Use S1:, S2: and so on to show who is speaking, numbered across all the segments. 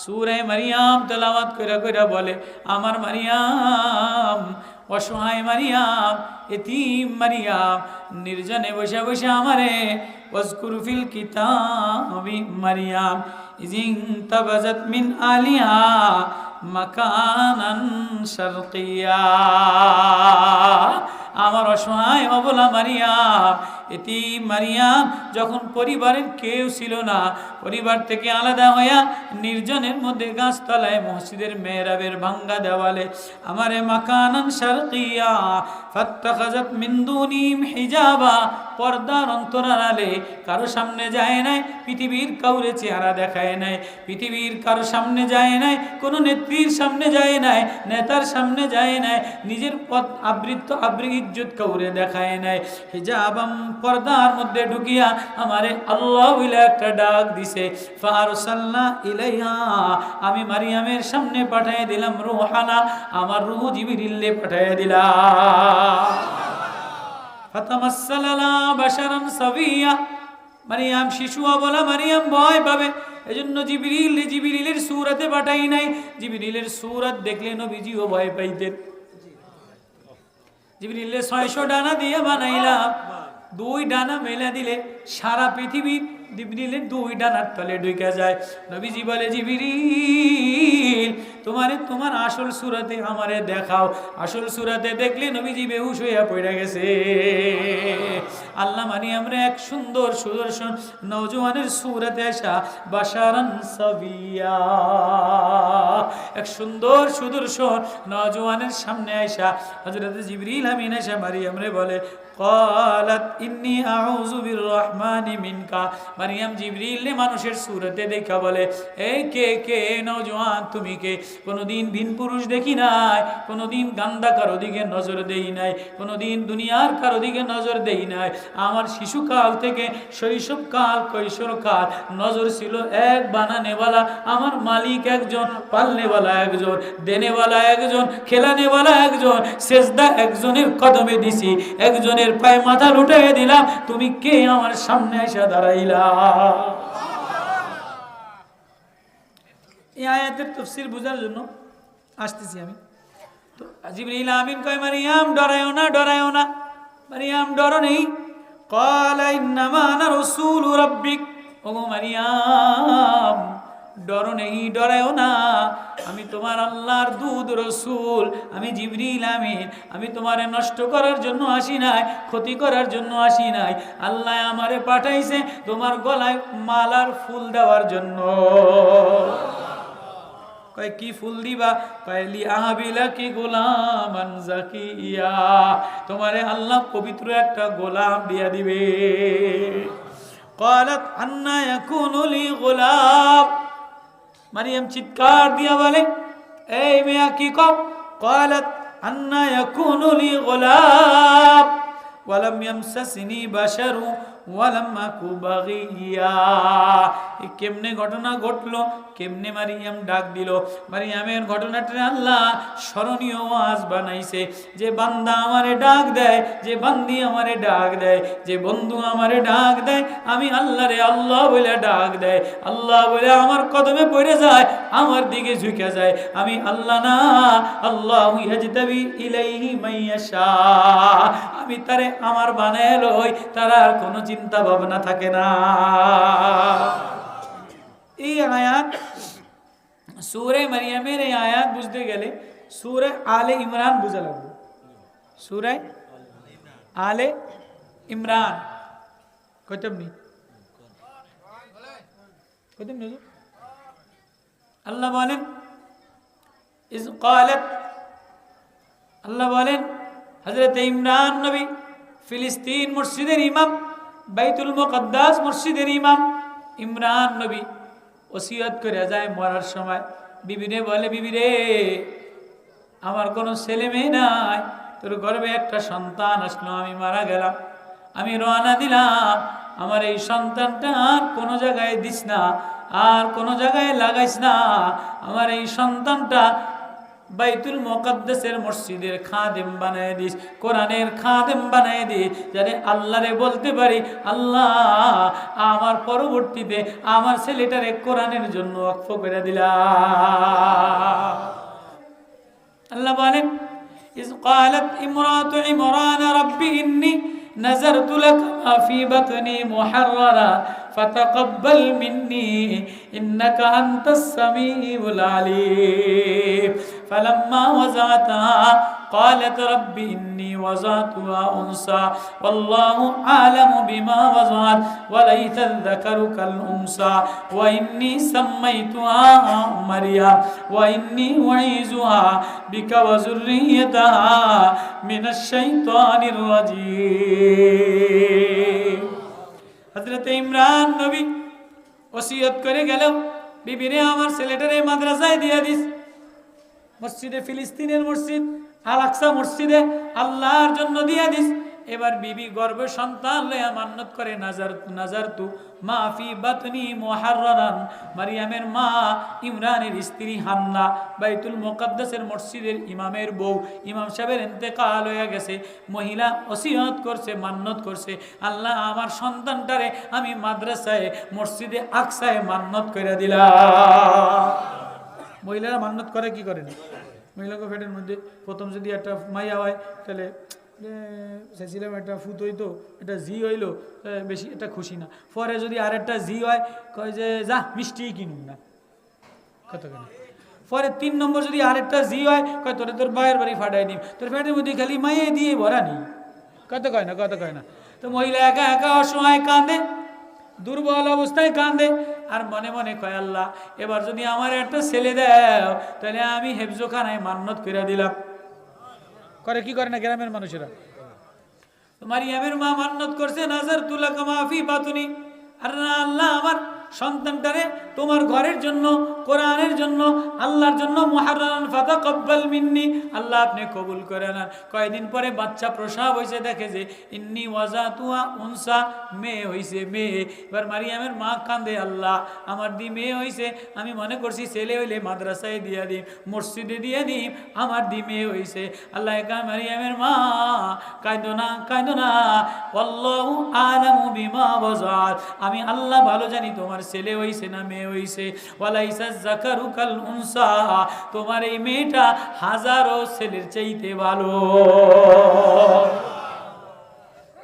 S1: সুরে মারিয়াম তেলাওয়াত করে করে বলে, আমার মারিয়াম, অসহায় মারিয়াম, এতিম মারিয়াম, নির্জনে বসে বসে আমারে ওয়াজকুর ফিল কিতাবি মারিয়াম, ইজিং তাবাজাত মিন আলিয়া মাকানান শারকিয়া। আমার অসহায় অবলা মারিয়াম এটি মারিয়াম, যখন পরিবারের কেউ ছিল না, পরিবার থেকে আলাদা হইয়া নির্জনের মধ্যে গাছতলায় মসজিদের মেয়েরাবের ভাঙ্গা দেওয়ালে, আমারে মাকানান শারকিয়া ফাত্তাখাজাত মিন্দুনিম হিজাবা পর্দার অন্তরালে কারও সামনে যায় নাই, পৃথিবীর কাউরে চেহারা দেখায় নাই। পৃথিবীর কারও সামনে যায় নাই, কোনো নেত্রীর সামনে যায় নাই, নেতার সামনে যায় নাই, নিজের পথ আবৃত্ত আবৃত ইজ্জত কাউরে দেখায় নাই। হিজাবাম পর্দার মধ্যে ঢুকিয়া আমারে আল্লাহ বলে একটা ডাক দিছে ফারসাল্লা ইলাইহা আমি মারিয়ামের সামনে পাঠিয়ে দিলাম রুহানা, আমার রুহ জিবিরিল্লে পাঠিয়ে দিলাম। মারিয়াম শিশু অবলা মারিয়াম ভয় পাবে। এজন্য জিবিরিল জিবিরিলের সুরাতে পাঠাই নাই। জিবিরিলের সুরাত দেখলে নবীজিও ভয় পাইতেন। জিবিরিলের ছয়শো ডানা দিয়ে বানাইলাম। দুই ডানা মেলা দিলে সারা পৃথিবী জিবরিলের দুই ডানার তলে ঢুকে যায়। নবীজি বলে, জিবিরিল, তোমারে তোমার আসল সুরাতে আমারে দেখাও। আসল সুরাতে দেখলে নবীজি বেহুশ হইয়া পড়ে গেছে। আল্লাহ মানি আমরা এক সুন্দর সুদর্শন নজওয়ানের সুরাতে আসা বাসারান সাবিয়া। এক সুন্দর সুদর্শন নজওয়ানের সামনে আসা। হজরত জিবরিল আমিন আসা মারিয়াম বলে, কলাত ইন্নী আউযু বিররহমানি মিনকা। মারিয়াম জিবরিল মানুষের সুরতে দেখা বলে, এই কে কে, নওজোয়ান, তুমি কে? কোনোদিন ভিন পুরুষ দেখি নাই, কোনোদিন গান্দা কারও দিকে নজর দেই নাই, কোনোদিন দুনিয়ার কারও দিকে নজর দেই নাই। আমার শিশুকাল থেকে শৈশবকাল, কৈশোরকাল নজর ছিল এক বানানেওয়ালা, আমার মালিক একজন, পালনেওয়ালা একজন, দেনেওয়ালা একজন, খেলানেওয়ালা একজন, সেজদা একজনের কদমে দিছি, একজনের পায়ে মাথা হয়ে দিলাম, তুমি কে আমার সামনে এসে দাঁড়াইলা? এই আয়াতের তফসির বোঝার জন্য আসতেছি আমি। তো জিবরিল আমিন কয়, মারিয়াম ডরায়ও না ডরায়ও না। মারিয়াম, ডর নেই। কলাইন্নামা না রসুল রব্বিক। ও মারিয়াম। ডর নেই ডরায়ও না আমি তোমার আল্লাহর দুধ রসুল আমি জিবরিল আমিন আমি তোমারে নষ্ট করার জন্য আসি নাই ক্ষতি করার জন্য আসি নাই আল্লাহ আমারে পাঠাইছে তোমার গলায় মালার ফুল দেওয়ার জন্য কয় কি ফুল দিবা কয় লি আহাবিলা কি গোলাম জাকিয়া তোমারে আল্লাহ পবিত্র একটা গোলাম দিয়া দিবে قالت আন্না ইয়াকুনু লি গোলাম মারিয়াম চিৎকার দিয়া বলে, এই মেয়া কি কম? কয়ালাত আন্না ইয়াকুনু লি গোলাপ, ওয়ালাম ইয়ামসাসিনি বাশারু কেমনে ঘটনা ঘটলো? কেমনে মারিয়াম ডাক দিল? মারিয়ামের ঘটনাটা আল্লাহ স্মরণীয় বানাইছে। যে বান্দা আমারে ডাক দেয়, যে বান্দি আমারে ডাক দেয়, যে বন্ধু আমারে ডাক দেয়, আমি আল্লাহ বলে ডাক দেয়। আল্লাহ বলে আমার কদমে পড়ে যায়, আমার দিকে ঝুঁকে যায়। আমি আল্লাহ না, আল্লাহ ইয়াজতাবি ইলাইহি মাইয়াশা। আমি তারে আমার বানায় লই, তার কোনো চিন্তা ভাবনা থাকে না এই আয়াত সুরে মারিয়ামের এই আয়াত বুঝতে গেলে সুরে আলে ইমরান বোঝা লাগবে সুরে আলে ইমরান কইতামনি কইতামনি আল্লাহ বলেন ইজ কালাত আল্লাহ বলেন হজরত ইমরান নবী ফিলিস্তিন মসজিদের ইমাম বাইতুল মুকদ্দাস মসজিদের ইমাম ইমরান নবী ওসিয়ত করে যায় মরার সময়। বিবিরে বলে, বিবিরে, আমার কোনো ছেলে মেয়ে নাই, তোর গর্বে একটা সন্তান আসলো, আমি মারা গেলাম, আমি রওনা দিলাম, আমার এই সন্তানটা আর কোনো জায়গায় দিস না, আর কোনো জায়গায় লাগাইস না, আমার এই সন্তানটা বাইতুল মোকাদ্দেসের মসজিদের খাদেম বানায় দিস কোরআনের খাদেম বানায় দিস যাতে আল্লাহরে বলতে পারি আল্লাহ আমার পরবর্তীতে আমার ছেলেটারে কোরআনের জন্য অক্ষ করে দিলাম আল্লাহ বলেন إذ قالت امرأة عمران رب إني نذرت لك ما في بطني محررا فتقبل مني إنك أنت السميع العليم فلما وزعتها قالت رب إني وضعتها أنثى والله أعلم بما وضعت وليس الذكر كالأنثى وإني سميتها مريم وإني أعيذها بك وذريتها من الشيطان الرجيم হজরত ইমরান নবী ওসিয়ত করে গেল বিবিরে আমার ছেলেটারে মাদ্রাসায় দিয়ে দিস মসজিদে ফিলিস্তিনের মসজিদ আল আকসা মসজিদে আল্লাহর জন্য দিয়ে দিস। এবার বিবি গর্ভ সন্তান লয়া মান্নত করে, নাজার নাজার তু মাফি বাতনি মোহারান মারিয়ামের মা ইমরানের স্ত্রী হান্না, বাইতুল মোকাদ্দাসের মসজিদের ইমামের বউ। ইমাম সাহেবের এতেকাল হয়ে গেছে, মহিলা ওসিয়ত করছে, মান্নত করছে। আল্লাহ, আমার সন্তানটারে আমি মাদ্রাসায়, মসজিদে আকসায় মান্নত করে দিলাম। মহিলারা মান্নত করে, কি করে না? মহিলাকে পেটের মধ্যে প্রথম যদি একটা মাইয়া হয়, তাহলে চাইছিলাম একটা ফুত হইতো, একটা জি হইল বেশি একটা খুশি না। পরে যদি আর একটা জি হয়, কয় যে, যা, মিষ্টি কিনুন না। কত কেন? পরে তিন নম্বর যদি আরেকটা জি হয়, কয়, তোরে তোর বায়ের বাড়ি ফাটাই নিম তোর পেটের মধ্যে খালি মাইয়ে দিয়ে ভরা নি কত কয় না, কত কয় না? তো মহিলা একা একা অসময় কাঁদে। দুর্বল অবস্থায় কাঁদে আর মনে মনে কয়, আল্লাহ, এবার যদি আমার একটা ছেলে দেয় তাহলে আমি হেফজোখানায় মান্নত করে দিলাম। করে কি করে না গ্রামের মানুষেরা? মারিয়ামের মা মান্নত করছে নাজার তুলা কামাফি বাতুনি। সন্তানটারে তোমার ঘরের জন্য, কোরআনের জন্য, আল্লাহর জন্য মহারান ফাতা কব্বাল মিন্নি। আল্লাহ আপনি কবুল করে নেন। কয়দিন পরে বাচ্চা প্রসাব হয়েছে, দেখে যে ইন্নি ওয়াজা তুয়া উনসা, মেয়ে হইছে মেয়ে। এবার মারিয়ামের মা কান্দে আল্লাহ, আমার দি মেয়ে হইছে, আমি মনে করছি ছেলে হইলে মাদ্রাসায় দিয়ে দিই মসজিদে দিয়ে দিই আমার দি মেয়ে হইছে। আল্লাহ একা মারিয়ামের মা, কাঁদো না কাঁদো না আলামু বিমা ওয়াজাত। আমি আল্লাহ ভালো জানি, তোমার ছেলে হইছে না মেয়ে হইছে? ওয়ালাইসা জাকারু কাল উনসা। তোমার এই মেয়েটা হাজারো ছেলের চাইতে ভালো।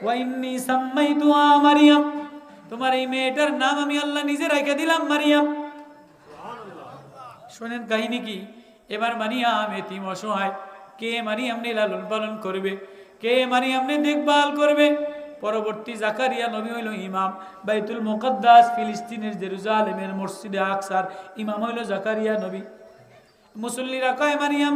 S1: ওয়াইন্নি সাম্মাইতুহা মারিয়াম। তোমার এই মেয়েটার নাম আমি আল্লাহ নিজে রেখে দিলাম, মারিয়াম। শোনেন কাহিনী কি? এবার মারিয়াম এতিম অসহায়। কে মারিয়াম নে লালন পালন করবে? কে মারিয়াম নে দেখভাল করবে? পরবর্তী জাকারিয়া নবী হইল ইমাম, বাইতুল মুকদ্দাস, ফিলিস্তিনের জেরুজালেমের মসজিদে আকসার, ইমাম হইল জাকারিয়া নবী। মুসল্লিরা কয়, মারিয়াম,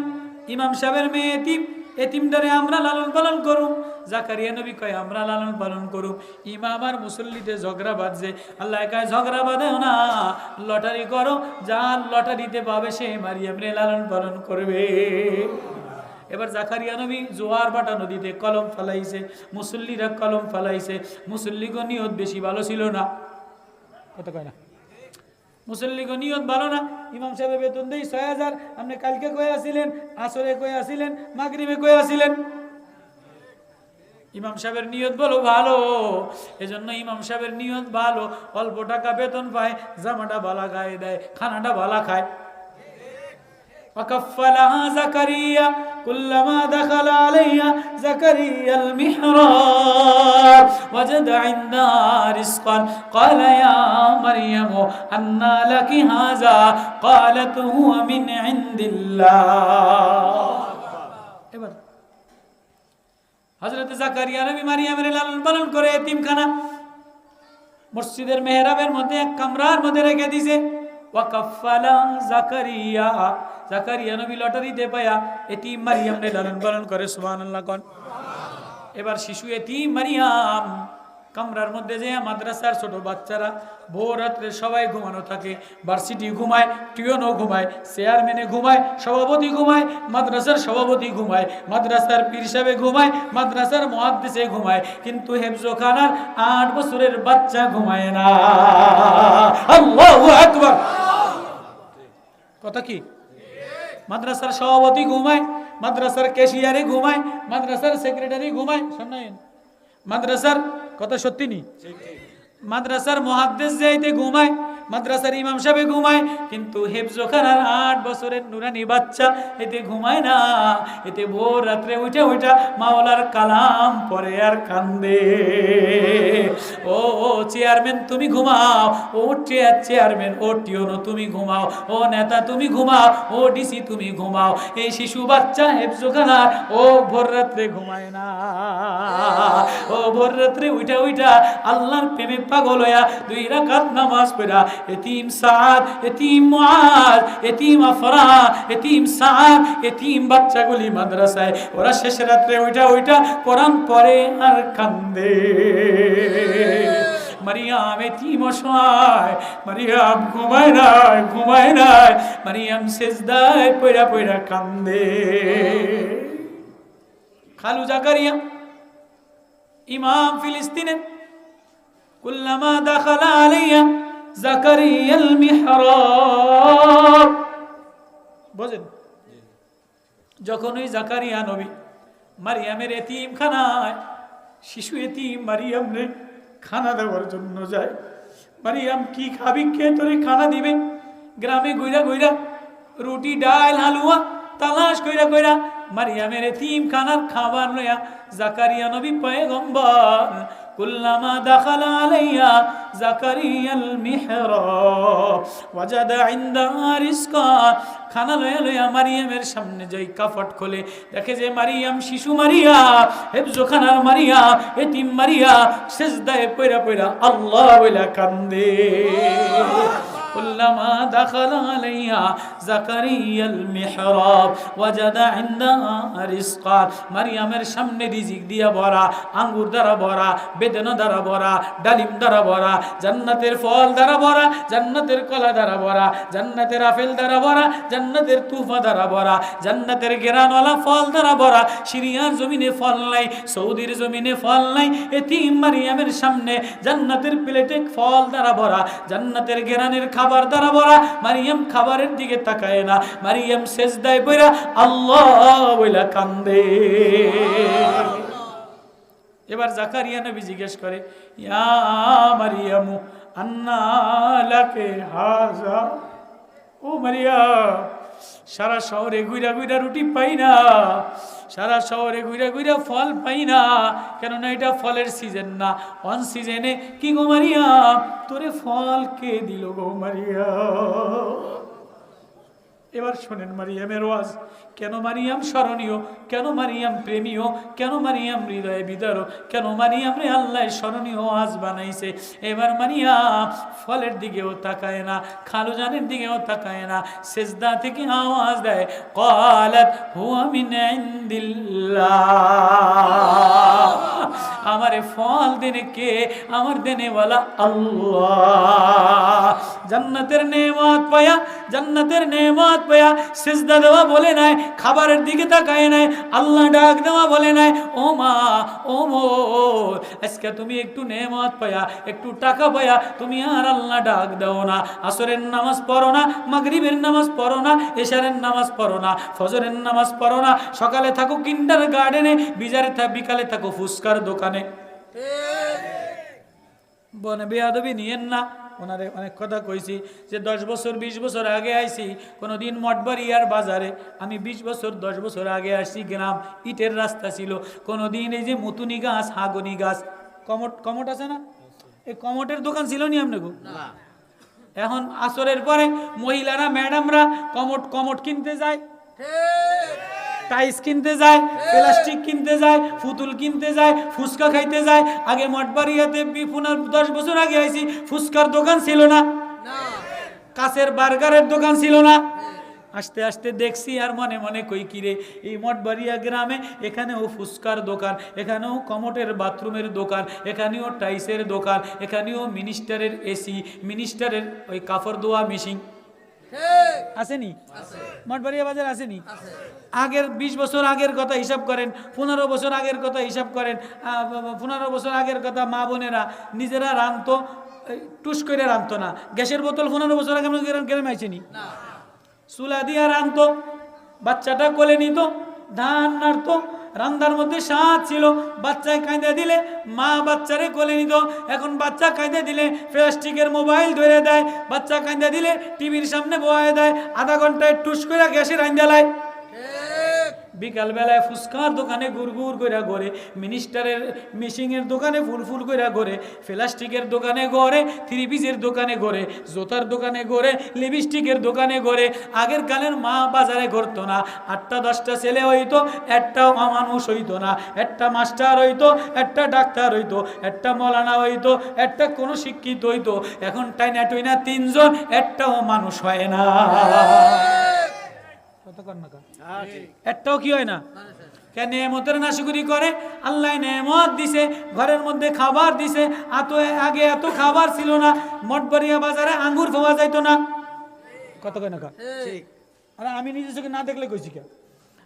S1: ইমাম সাহেবের মেয়ে এতিম, এতিমটারে আমরা লালন পালন করুম। জাকারিয়া নবী কয়, আমরা লালন পালন করুম। ইমাম আর মুসল্লিতে ঝগড়া বাঁধছে। আল্লাহ কয়, ঝগড়া বাঁধেও না, লটারি করো, যার লটারিতে পাবে সে মারিয়াম রে লালন পালন করবে। এবার জাকারিয়া নবী জোয়ার বাটা নদীতে কলম ফালাইছে, মুসল্লিরা কলম ফালাইছে, মুসল্লিগো নিয়ত বেশি ভালো ছিল না। কথা কয় না? মুসল্লিগ নিয়ত ভালো না। ইমাম সাহেব বেতন দেই ছয় হাজার। আপনি কালকে কয়ে আসিলেন, আসরে কয়ে আসিলেন, মাগরিবে কয়ে আসিলেন। ইমাম সাহেবের নিয়ত বলো ভালো। এজন্য ইমাম সাহেবের নিয়ত ভালো। অল্প টাকা বেতন পায়, জামাটা ভালা গায়ে দেয়, খানাটা ভালা খায়। كلما دخل عليها زكريا المحراب وجد عندها رزقا قال يا مريم أنى لك هذا قالت هو من عند الله এবার হজরত জাকারিয়া নবী মারিয়ামের লালন পালন করে এতিমখানা মসজিদের মেহরাবের মধ্যে এক কামরার মধ্যে রেখে দিছে পালন এবার শিশু এটি মারিয়াম কামরার মধ্যে যে মাদ্রাসার ছোট বাচ্চারা ভোর রাত্রে সবাই ঘুমানো থাকে ভার্সিটি ঘুমায়, টিউনও ঘুমায় চেয়ারম্যানে ঘুমায়, সভাপতি ঘুমায়, মাদ্রাসার সভাপতি ঘুমায়, মাদ্রাসার পীর সাহেবে ঘুমায়, মাদ্রাসার মহাদ্দেশে ঘুমায়, কিন্তু হেফজোখানার আট বছরের বাচ্চা ঘুমায় না। কথা কি? মাদ্রাসার সভাপতি ঘুমায়, মাদ্রাসার ক্যাশিয়ারে ঘুমায়, মাদ্রাসার সেক্রেটারি ঘুমায় শোনেন মাদ্রাসার কথা সত্যি নি? মাদ্রাসার মহাদ্দেশ যাইতে ঘুমায় মাদ্রাসার ইমাম সাহেব ঘুমায়, কিন্তু হেফজোখানার আট বছরের নুরানি বাচ্চা এতে ঘুমায় না। এতে ভোর রাত্রে উঠে উঠা মাওলার কালাম পরে আর কান্দে। ও ও, চেয়ারম্যান, তুমি ঘুমাও। ও, চেয়ার, চেয়ারম্যান, ও, টিওনো, তুমি ঘুমাও। ও, নেতা, তুমি ঘুমাও। ও, ডিসি, তুমি ঘুমাও। এই শিশু বাচ্চা হেফজোখানার, ও, ভোর রাত্রে ঘুমায় না। ও, ভোর রাত্রে উঠা উঠা আল্লাহর প্রেমে পাগল হইয়া দুই রাকাত নামাজ পড়া এতিম সাদ, এতিম মুআদ, এতিম আফরা, এতিম সাদ, এতিম বাচ্চাগুলি মাদ্রাসায়। ওরা শেষ রাত্রে ওইটা ওইটা কোরআন পড়ে আর কান্দে। মারিয়াম এতিম অসহায়, মারিয়াম ঘুমায় নাই ঘুমায় নাই, মারিয়াম সেজদায় পয়রা পয়রা কান্দে। খালু জাকারিয়া, ইমাম ফিলিস্তিনের কুল্লামা দাখালা আলাইয়া জাকারিয়াল মিহরাব। বুঝেন? যখন জাকারিয়া নবী মারিয়ামের এতিম খানায় শিশু এতিম মারিয়াম রে খানা দেওয়ার জন্য যায়, মারিয়াম কি খাবি? কে তোরে খানা দিবে? গ্রামে গইরা গইরা রুটি, ডাল, হালুয়া তালাশ কইরা কইরা মারিয়ামের এতিম খানার খাবার লইয়া জাকারিয়া নবী পয়গম্বর, কুল্লামা দাখালা আলাইয়া জাকারিয়াল মিহরাব, ওয়াজাদা ইনদাহা রিজকা খানা লইয়া লইয়া মারিয়ামের সামনে যাই কাফট খোলে, দেখে যে মারিয়াম শিশু মারিয়া হেফজো খানার মারিয়া, এতিম মারিয়া, সেজদায় পয়রা পয়রা আল্লাহ বইলা কান্দে। كلما دخل عليها زكريا المحراب وجد عندها رزقا মারিয়ামের সামনে রিজিক দিয়া ভরা আঙ্গুর দ্বারা ভরা বেদনা দ্বারা ভরা ডালিম দ্বারা ভরা জান্নাতের ফল দ্বারা ভরা জান্নাতের কলা দ্বারা ভরা জান্নাতের আপেল দ্বারা ভরা জান্নাতের তুফা দ্বারা ভরা জান্নাতের গেরানওয়ালা ফল দ্বারা ভরা সিরিয়ার জমিনে ফল নাই সৌদির জমিনে ফল নাই এতিম মারিয়ামের সামনে জান্নাতের প্লেটে ফল দ্বারা ভরা জান্নাতের গেরানের খাবার দ্বারা ভরা মারিয়াম খাবারের দিকে তাকায় না। মারিয়াম শেষ দায় বইরা আল্লাহ বইলা কান্দে। এবার জাকারিয়া নবী জিজ্ঞেস করে, ইয়া মারিয়ামু, আন্না লাকে হাজা? ও মারিয়া সারা শহরে গুইরা গুইরা রুটি পাই না, সারা শহরে গুইরা গুইরা ফল পাই না, কেননা এটা ফলের সিজন না। অন সিজনে কি গো মারিয়া? তোরে ফল কে দিল গো মারিয়া? এবার শোনেন মারিয়ামের ওয়াজ কেন মারিয়াম স্মরণীয়, কেন মারিয়াম প্রেমীয়, কেন মারিয়াম হৃদয়ে বিদারো কেন মারিয়াম রে আল্লাহ স্মরণীয় ওয়াজ বানাইছে? এবার মারিয়াম ফলের দিকেও তাকায় না খালু জানের দিকেও তাকায় না, সেজদা থেকে আওয়াজ দেয় কলাত হুয়া মিন ইন্দিল্লাহ। আমারে ফল দেনে কে? আমার দেনে ওয়ালা আল্লাহ। জান্নাতের নেমাত পায়া, জান্নাতের নেমাত পায়া, সেজদা দেওয়া বলে নাই, খাবারের দিকে তাকায় নাই, আল্লাহ ডাক দেওয়া বলে নাই, ও মা, ও মো আজকে তুমি একটু নেমাত পায়া, একটু টাকা পায়া, তুমি আর আল্লাহ ডাক দাও না। আসরের নামাজ পড়ো না, মাগরিবের নামাজ পড়ো না, এশারের নামাজ পড়ো না, ফজরের নামাজ পড়ো না, সকালে থাকো কিন্ডার গার্ডেনে বিজারে থাক, বিকালে থাকো ফুসকার দোকানে। বনে বেয়াদবি নিয়েন না। ওনারে অনেক কথা কইছি যে দশ বছর বিশ বছর আগে আইছি কোনো দিন মঠবাড়িয়ার বাজারে। আমি বিশ বছর দশ বছর আগে আসছি গ্রাম ইটের রাস্তা ছিল। কোনো দিন এই যে মুতুনি গাছ হাগনি গাছ। কমট কমট আছে না? এই কমটের দোকান ছিল নি আপনাকে? এখন আসরের পরে মহিলারা ম্যাডামরা কমট কমট কিনতে যায়। টাইস কিনতে যায় প্লাস্টিক কিনতে যায় ফুতুল কিনতে যায় ফুচকা খাইতে যায়। আগে মঠবাড়িয়াতে বিপুনার দশ বছর আগে আইছি ফুচকার দোকান ছিল না। কাছের বার্গারের দোকান ছিল না। আস্তে আস্তে দেখছি আর মনে মনে কই কিরে এই মঠবাড়িয়া গ্রামে এখানেও ফুচকার দোকান এখানেও কমটের বাথরুমের দোকান এখানেও টাইসের দোকান এখানেও মিনিস্টারের এসি মিনিস্টারের ওই কাপড় ধোয়া মেশিন। আসেনি? মঠবাড়িয়া বাজার আসেনি? আগের বিশ বছর আগের কথা হিসাব করেন পনেরো বছর আগের কথা হিসাব করেন পনেরো বছর আগের কথা মা বোনেরা নিজেরা রানতো টুস করে রানতো না। গ্যাসের বোতল পনেরো বছর আগে আমরা গ্রামে আইসেনি চুলা দিয়া রানতো বাচ্চাটা কোলে নিত ধান নাড়তো রান্দার মধ্যে স্বাদ ছিল। বাচ্চায় কাঁদে দিলে মা বাচ্চারে কোলে নিত। এখন বাচ্চা কাঁদে দিলে প্লাস্টিকের মোবাইল ধরে দেয়। বাচ্চা কাঁদে দিলে টিভির সামনে বয়ে দেয়। আধা ঘন্টায় টুস করে গ্যাসে আইন্দালায় বিকাল বেলায় ফুচকার দোকানে গুড়গুড় কইরা ঘরে মিনিস্টারের মেশিনের দোকানে ফুল ফুল কইরা ঘরে প্লাস্টিকের দোকানে ঘরে থ্রি পিসের দোকানে ঘরে জোতার দোকানে ঘরে লিপস্টিকের দোকানে ঘরে আগের কালের মা বাজারে ঘুরতো না আটটা দশটা ছেলে হইতো একটাও মানুষ হইতো না একটা মাস্টার হইতো একটা ডাক্তার হইতো একটা মলানা হইতো একটা কোনো শিক্ষিত হইতো এখন টাইনা টুইনা তিনজন একটাও মানুষ হয় না কত কর না? একটাও কি হয় না? কেন নেমতের নাশুকুরি করে? আল্লাহ নেমত দিছে ঘরের মধ্যে খাবার দিছে এত আগে এত খাবার ছিল না মঠবাড়িয়া বাজারে আঙ্গুর পাওয়া যাইতো না। কত কয় না কা? আরে আমি নিজে চোখে না দেখলে কইছি কে?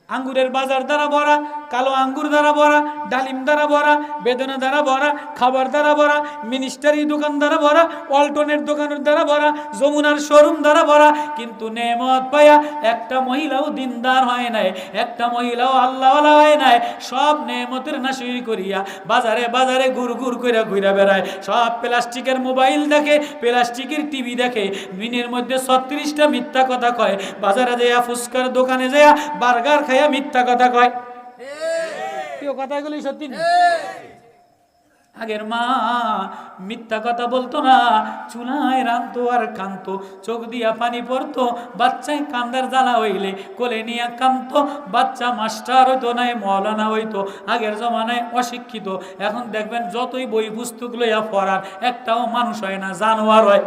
S1: আঙ্গুরের বাজার দ্বারা ভরা কালো আঙ্গুর দ্বারা ভরা, ডালিম দ্বারা ভরা, বেদনা দ্বারা ভরা, খাবার দ্বারা ভরা, মিনিস্টারি দোকান দ্বারা ভরা, অল্টনের দোকানের দ্বারা ভরা, যমুনার শোরুম দ্বারা ভরা, কিন্তু নেমত পায়া একটা মহিলাও দিনদার হয় নাই, একটা মহিলাও আল্লাহওয়ালা হয় নাই, সব নেমতের নাশুই করিয়া বাজারে বাজারে ঘুর ঘুর কইরা ঘুরা বেড়ায়, সব প্লাস্টিকের মোবাইল দেখে, প্লাস্টিকের টিভি দেখে, দিনের মধ্যে ছত্রিশটা মিথ্যা কথা কয়, বাজারে যাইয়া ফুচকার দোকানে যাইয়া বার্গার খাইয়া মিথ্যা কথা কয়। প্রিয় কথাগুলি সত্যি আগের মা মিথ্যা কথা বলতো না, চুলায় রানতো আর কানতো চোখ দিয়া পানি পড়তো, বাচ্চায় কান্দার জ্বালা হইলে কোলে নিয়ে কানতো বাচ্চা মাস্টার হইতো নাই মৌলানা হইতো, আগের জমানায় অশিক্ষিত। এখন দেখবেন যতই বই পুস্তক লইয়া পড়ার, একটাও মানুষ হয় না, জানোয়ার হয়।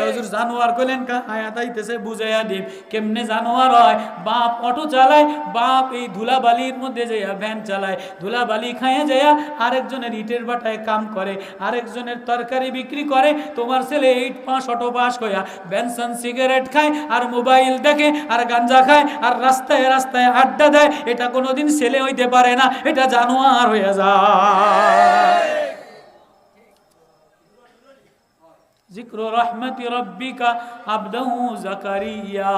S1: হুজুর, জানোয়ার কইলেন কা? আয়াত আইতেছে বুঝাইয়া দিন কেমনে জানোয়ার হয়? বাপ অটো চালায়, বাপ এই ধুলাবালির মধ্যে যাইয়া ভ্যান চালায়। ধুলাবালি খাইয়া যাইয়া আরেকজনের ইটের বাটায় কাম করে, আরেকজনের তরকারি বিক্রি করে। তোমার ছেলে এইট পাঁচ, অটো পাস কইয়া বেনসন সিগারেট খায় আর মোবাইল দেখে আর গাঞ্জা খায় আর রাস্তায় রাস্তায় আড্ডা দেয়। এটা কোনোদিন ছেলে হইতে পারে না, এটা জানোয়ার হয়ে যায়। জিক্র রহমতি রব্বিকা আবদাহু জাকারিয়া।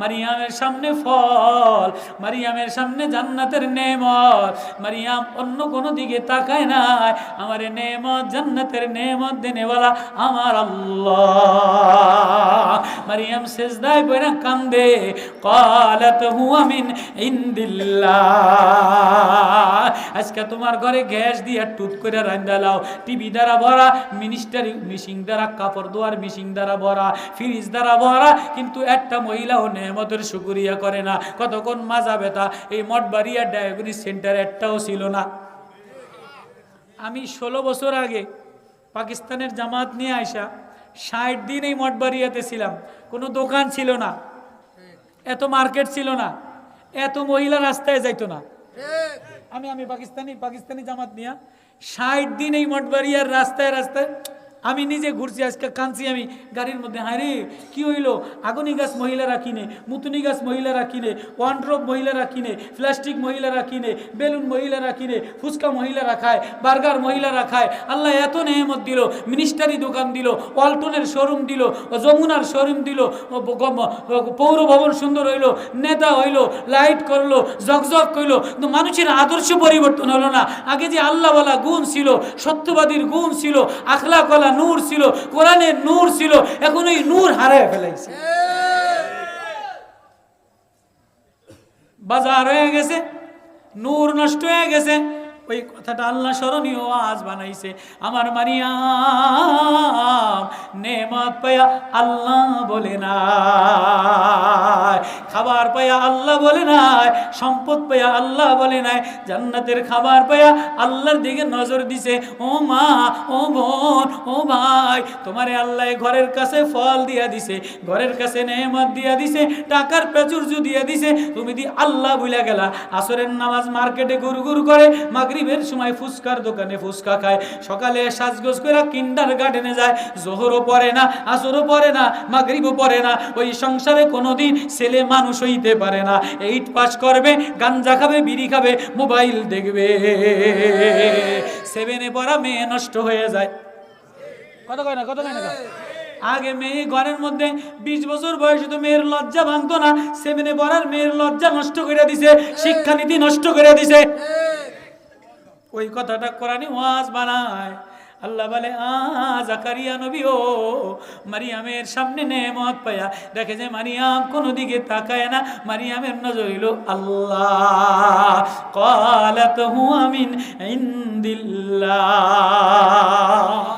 S1: মারিয়ামের সামনে ফল, মারিয়ামের সামনে জান্নাতের নেমত। মারিয়াম অন্য কোনো দিকে তাকায় নাই, আমার নেমত জান্নাতের নেমত দেনেওয়ালা আমার আল্লাহ। মারিয়াম সেজদায় বইরা কান্দে, কলাত হুয়ামিন ইন্দিল্লাহ। আজকে তোমার ঘরে গ্যাস দিয়ে টুপ করে রান্দা লাও, টিভি দ্বারা ভরা মিনিস্টার মিশিং দ্বারা কাপড় দোয়ার মিশিং দ্বারা ভরা ফ্রিজ দ্বারা ভরা, কিন্তু একটা মহিলাও নেমতের শুকুরিয়া করে না। কতক্ষণ মাজা ব্যথা, এই মঠবাড়িয়া ডায়াবেটিস সেন্টার একটাও ছিল না। আমি ষোলো বছর আগে পাকিস্তানের জামাত নিয়ে আসা ষাট দিন এই মঠবাড়িয়াতে ছিলাম। কোনো দোকান ছিল না। এত মার্কেট ছিল না। এত মহিলা রাস্তায় যাইতো না। আমি আমি পাকিস্তানি পাকিস্তানি জামাত নিয়া ষাট দিন এই মঠবাড়িয়ার রাস্তায় রাস্তায় আমি নিজে ঘুরছি, আজকে কাঁদছি আমি গাড়ির মধ্যে রে, কি হইল? আগুনি গাছ মহিলারা কিনে, মুতুনি গাছ মহিলারা কিনে, ওয়ান্ড্রপ মহিলারা কিনে, প্লাস্টিক মহিলারা কিনে, বেলুন মহিলারা কিনে, ফুচকা মহিলারা খায়, বার্গার মহিলারা খায়। আল্লাহ এত নেহমত দিল, মিনিস্টারি দোকান দিল, ওয়ালটনের শোরুম দিল, যমুনার শোরুম দিল পৌর ভবন সুন্দর হইল, নেতা হইল, লাইট করল জকজক করল, কিন্তু মানুষের আদর্শ পরিবর্তন হলো না। আগে যে আল্লাহওয়ালা গুণ ছিল, সত্যবাদীর গুণ ছিল, আখলাকওয়ালা নূর ছিল, কোরআনের নূর ছিল, এখন ওই নূর হারায় ফেলাইছে। বাজার হয়ে গেছে, নূর নষ্ট হয়ে গেছে। ওই কথাটা আল্লাহ স্মরণীয় আজ বানাইছে। আমার মারিয়াম, নেমত পায়া আল্লাহ বলে না খাবার পায়া আল্লাহ বলে নাই, সম্পদ পায়া আল্লাহ বলে নাই, জান্নাতের খাবার পায়া আল্লাহর দিকে নজর দিছে। ও মা, ও বোন, ও ভাই, তোমারে আল্লাহ ঘরের কাছে ফল দিয়া দিছে, ঘরের কাছে নেমত দিয়া দিছে, টাকার প্রাচুর্য দিয়া দিছে। তুমি দি আল্লাহ বুইলা গেলা। আসরের নামাজ মার্কেটে গুরু গুরু করে মাগরিবের সময় ফুচকার দোকানে ফুচকা খায়। সকালে সাজগোজ করে কিন্ডার গার্ডেনে যায়। জোহরও পড়ে না, আসরও পড়ে না, মাগরিবও পড়ে না। ওই সংসারে কোনোদিন ছেলে মানুষ হইতে পারে না। এইট পাস করবে, গাঞ্জা খাবে, বিড়ি খাবে, মোবাইল দেখবে। সেভেনে পড়া মেয়ে নষ্ট হয়ে যায়। কত কয় না, কত কয় না? আগে মেয়ে ঘরের মধ্যে বিশ বছর বয়সে তো মেয়ের লজ্জা ভাঙতো না। সেভেনে পড়ার মেয়ের লজ্জা নষ্ট করে দিছে, শিক্ষানীতি নষ্ট করে দিছে। ওই কথাটা কোরআনি ওয়াজ বানায়। আল্লাহ বলে, আ, জাকারিয়া নবী ও মারিয়ামের সামনে নেমত পায়া। দেখে যে মারিয়াম কোনো দিকে তাকায় না। মারিয়ামের নজর হইল আল্লাহ। কালাত আমিন ইন্দিল্লাহ।